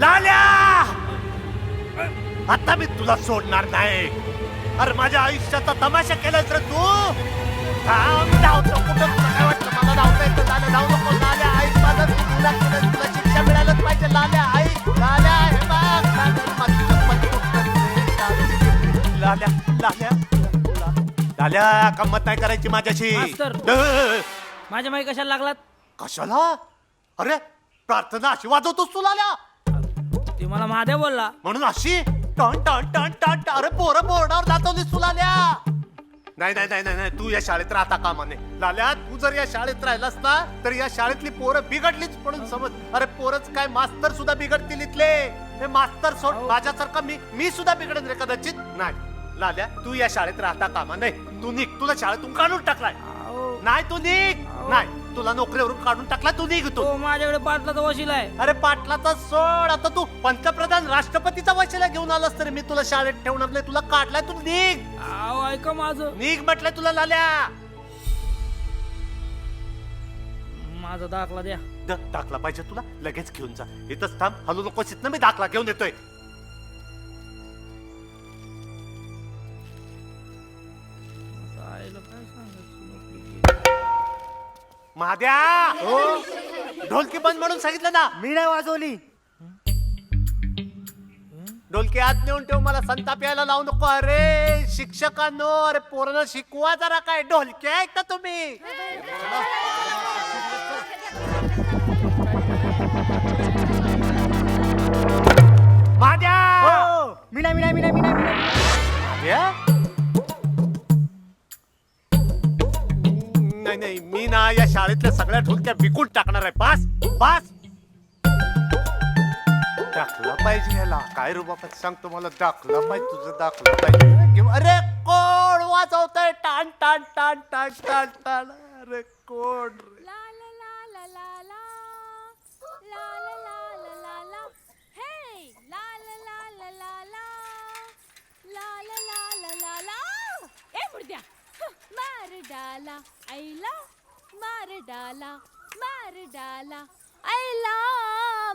लाल्या! आता मी तुला सोडणार नाही. अरे माझ्या आयुष्याचा तमाशा केलास रे तू? थांब धावतो कुठं तुला काय वाटतं? मला धावता येतं लाल्या धावू नको. लाल्या ऐक माझं तू तुला केलं तुला शिक्षा पाहिजे. लाल्या ऐक लाल्या हे बघ. लाल्या, माझी. लाल्या लाल्या लाल्या गंमत नाही करायची माझ्याशी. मास्तर. माझ्या माई कशाला लागलात? कशाला? अरे प्रार्थना अशी वाजवतोस तू लाल्या. ते मला महादेव बोलला. म्हणून अशी टन टन टन टन. अरे पोरं बोर्डावर नाचवलीस तू लाल्या नाही नाही नाही नाही नाही तू या शाळेत राहता कामा नये. लाल्या तू जर या शाळेत राहिलास ना तर या शाळेतली पोरं बिघडलीच म्हणून समज. अरे पोरच काय मास्तर सुद्धा बिघडतील इथले. हे मास्तर सोड अहो. माझ्यासारखा मी मी सुद्धा बिघडेन रे कदाचित. नाही लाल्या तू या शाळेत राहता कामा नये. तू निघ तुला शाळेतून काढून टाकलाय. अहो, नाही तू निघ. नाही. तुला नोकरीवरून काढून टाकला तू निघ तू. तो माझ्याकडे पाटलाचा वशील आहे. अरे पाटलाचा सोड. आता तू पंतप्रधान राष्ट्रपतीचा वशिला घेऊन आलास तरी मी तुला शाळेत ठेवणार नाही. तुला काढलाय तू निघ. अहो ऐका माझं. निघ म्हटलंय तुला लाल्या. माझा दाखला द्या. द, दाखला पाहिजे तुला. लगेच घेऊन जा. इथंच थांब. हलू नकोस इथनं मी दाखला घेऊन येतोय. आता आईला काय सांगायचं? नोकरी गेली. महाद्या हो. ढोलकी बंद म्हणून सांगितलं ना. मी नाही वाजवली. ढोलकी आत नेऊन ठेव मला संताप यायला लावू नको. अरे शिक्षकांनो अरे पोरांना शिकवा जरा काय. ढोलकी का तुम्ही? महाद्या हो मी नाही मी नाही मी नाही मी नाही मी नाही. महाद्या? नाही नाही. मी ना या शाळेतल्या सगळ्या ढोलक्या विकून टाकणार आहे. Pass pass. दाखला पाहिजे ह्याला काय रे बाबा सांग तुम्हाला दाखला पाहिजे तुझं दाखला पाहिजे. घेऊ- अरे कोण वाजवतंय? टाण टाण टाण टाण टाण टाण अरे कोण रे? ला ला ला ला la la డాలా ఐలా మార డాలా మార డాలా ఐలా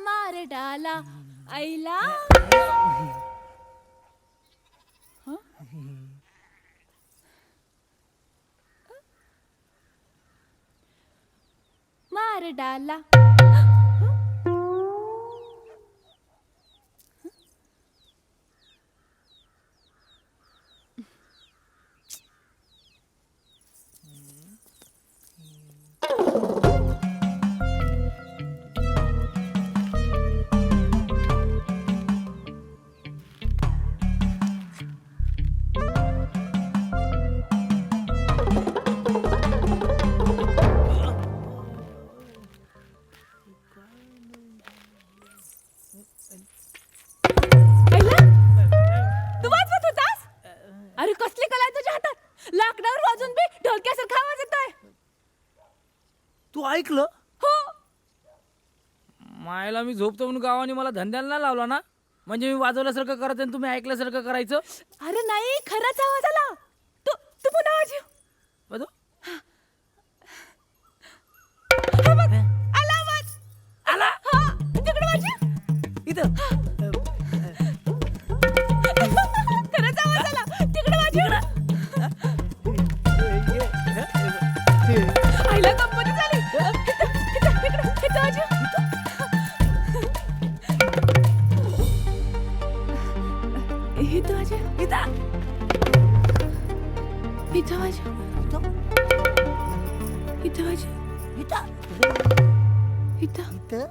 మార డాలా ఐలా మార డాలా ढोलक्यासारखा आवाज येतोय तू ऐकलं? हो. मायला मी झोपतो म्हणून गावाने मला धंद्याला नाही लावला ना? म्हणजे मी वाजवल्यासारखं करत आणि तुम्ही ऐकल्यासारखं करायचं? अरे नाही खरंच आवाज आला. तू तू पुन्हा वाजव. ഇതാ ഇതാജ് ഇതാജ് ഇതാ ഇതാ ഇത്